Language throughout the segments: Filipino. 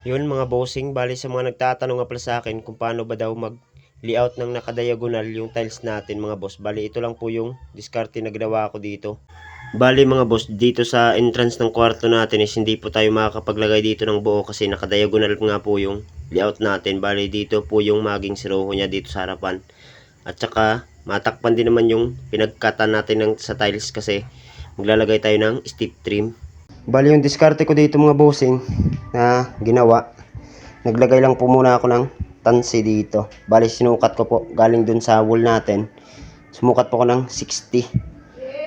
Yun mga bossing, bali sa mga nagtatanong nga pala sa akin kung paano ba daw mag layout ng nakadiagonal yung tiles natin mga boss. Bali ito lang po yung diskarte na ginawa ko dito. Bali mga boss, dito sa entrance ng kwarto natin is hindi po tayo makakapaglagay dito ng buo kasi nakadiagonal nga po yung layout natin. Bali dito po yung maging siroho niya dito sa harapan. At saka matakpan din naman yung pinagkatan natin ng, sa tiles kasi maglalagay tayo ng steep trim. Bali yung diskarte ko dito mga bossing na ginawa. Naglagay lang po muna ako ng tansi dito. Bali sinukat ko po galing dun sa wall natin. Sumukat po ko ng 60.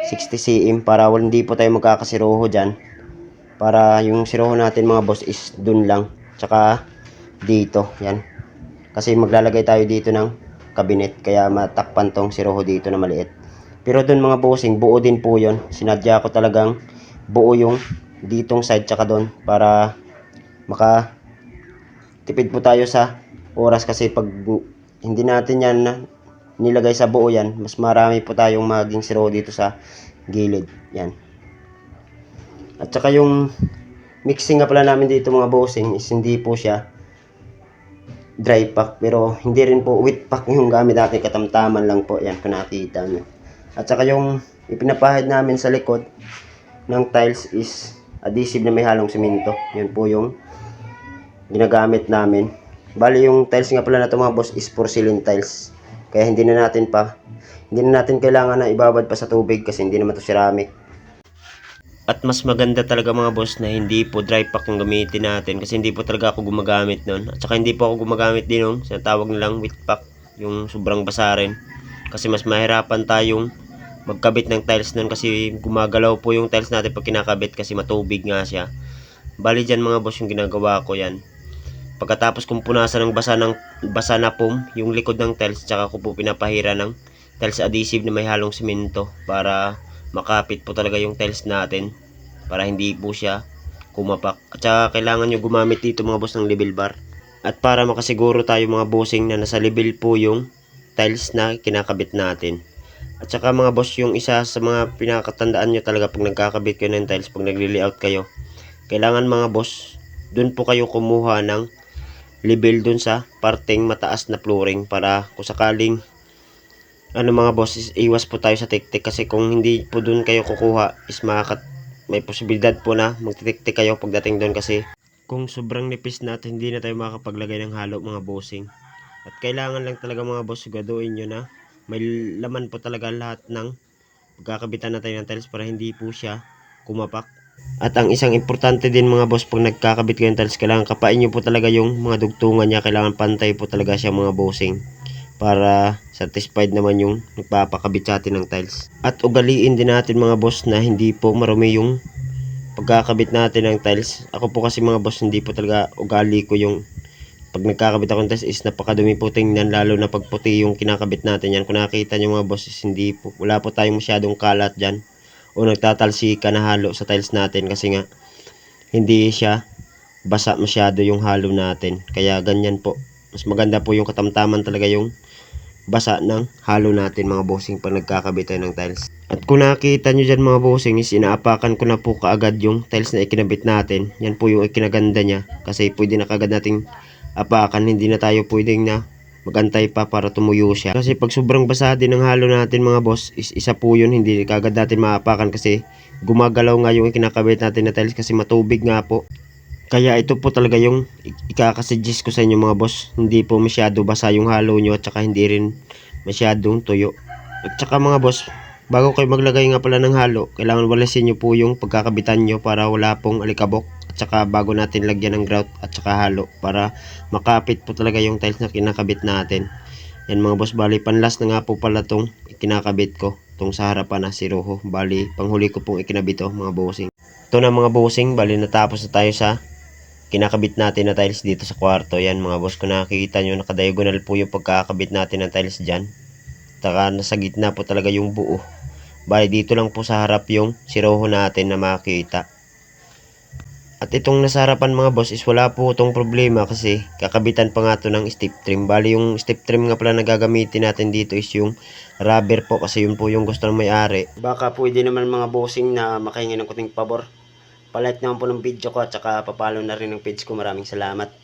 60 cm para wal- hindi po tayo magkakasiroho dyan. Para yung siroho natin mga boss is dun lang. Tsaka dito. Yan. Kasi maglalagay tayo dito ng kabinet. Kaya matakpan tong siroho dito na maliit. Pero dun mga bossing, buo din po yon Sinadya ko talagang buo yung ditong side tsaka doon para maka tipid po tayo sa oras kasi pag hindi natin yan nilagay sa buo yan mas marami po tayong maging zero dito sa gilid. Yan. At saka yung mixing nga pala namin dito mga bossing is hindi po siya dry pack pero hindi rin po wet pack yung gamit natin katamtaman lang po yan kung nakita nyo. At saka yung ipinapahid namin sa likod ng tiles is adhesive na may halong simento. Yun po yung ginagamit namin. Bali yung tiles nga pala na ito mga boss is porcelain tiles. Kaya hindi na natin pa, hindi na natin kailangan na ibabad pa sa tubig kasi hindi naman to ceramic. At mas maganda talaga mga boss na hindi po dry pack yung gamitin natin kasi hindi po talaga ako gumagamit nun. At saka hindi po ako gumagamit din nung sinatawag nilang wet pack, yung sobrang basa rin. Kasi mas mahirapan tayong magkabit ng tiles nun kasi gumagalaw po yung tiles natin pag kinakabit kasi matubig nga siya. Bali dyan mga boss yung ginagawa ko yan. Pagkatapos kong punasan ng basa ng basa na pum, yung likod ng tiles tsaka ko po pinapahira ng tiles adhesive na may halong simento para makapit po talaga yung tiles natin para hindi po siya kumapak. At saka kailangan nyo gumamit dito mga boss ng level bar. At para makasiguro tayo mga bossing na nasa level po yung tiles na kinakabit natin. At saka mga boss, yung isa sa mga pinakatandaan nyo talaga pag nagkakabit kayo ng tiles, pag nagli-layout kayo, kailangan mga boss, dun po kayo kumuha ng level dun sa parteng mataas na flooring para kung sakaling ano mga boss, iwas po tayo sa tiktik kasi kung hindi po dun kayo kukuha is makakat may posibilidad po na magtitiktik kayo pagdating doon kasi kung sobrang nipis na at hindi na tayo makakapaglagay ng halo mga bossing. At kailangan lang talaga mga boss siguraduhin nyo na may laman po talaga lahat ng pagkakabitan natin ng tiles para hindi po siya kumapak. At ang isang importante din mga boss pag nagkakabit kayo ng tiles, kailangan kapain nyo po talaga yung mga dugtungan niya. Kailangan pantay po talaga siya mga bossing para satisfied naman yung nagpapakabit sa atin ng tiles. At ugaliin din natin mga boss na hindi po marumi yung pagkakabit natin ng tiles. Ako po kasi mga boss hindi po talaga ugali ko yung pag nagkakabit ako ng tiles is napakadumi po tingnan lalo na pag puti yung kinakabit natin yan. Kung nakita nyo mga boss is hindi po, wala po tayong masyadong kalat dyan o nagtatalsika na halo sa tiles natin kasi nga hindi siya basa masyado yung halo natin. Kaya ganyan po. Mas maganda po yung katamtaman talaga yung basa ng halo natin mga bossing pag nagkakabit tayo ng tiles. At kung nakita nyo dyan mga bossing is inaapakan ko na po kaagad yung tiles na ikinabit natin. Yan po yung ikinaganda niya kasi pwede na kaagad nating apakan. Hindi na tayo pwedeng na magantay pa para tumuyo siya. Kasi pag sobrang basa din ng halo natin mga boss is isa po yun hindi kaagad natin maapakan kasi gumagalaw nga yung ikinakabit natin na tiles kasi matubig nga po. Kaya ito po talaga yung ikakasuggest ko sa inyo mga boss. Hindi po masyado basa yung halo nyo at saka hindi rin masyadong tuyo. At saka mga boss, bago kayo maglagay nga pala ng halo, kailangan walasin nyo po yung pagkakabitan nyo para wala pong alikabok. At saka bago natin lagyan ng grout at saka halo para makapit po talaga yung tiles na kinakabit natin. Yan mga boss, bali panlas na nga po pala tong ikinakabit ko. Tong sa harapan na si Rojo. Bali, panghuli ko pong ikinabit to mga bossing. Ito na mga bossing, bali natapos na tayo sa kinakabit natin na tiles dito sa kwarto. Yan mga boss, kung nakikita nyo, nakadiagonal po yung pagkakabit natin ng tiles dyan. Taka nasa gitna po talaga yung buo. Bali, dito lang po sa harap yung siroho natin na makita. At itong nasa harapan mga boss is wala po itong problema kasi kakabitan pa nga to ng step trim. Bali yung step trim nga pala na gagamitin natin dito is yung rubber po kasi yun po yung gusto ng may-ari. Baka pwede naman mga bossing na makahingi ng kuting pabor palike naman po ng video ko at saka papalo na rin ng page ko. Maraming salamat.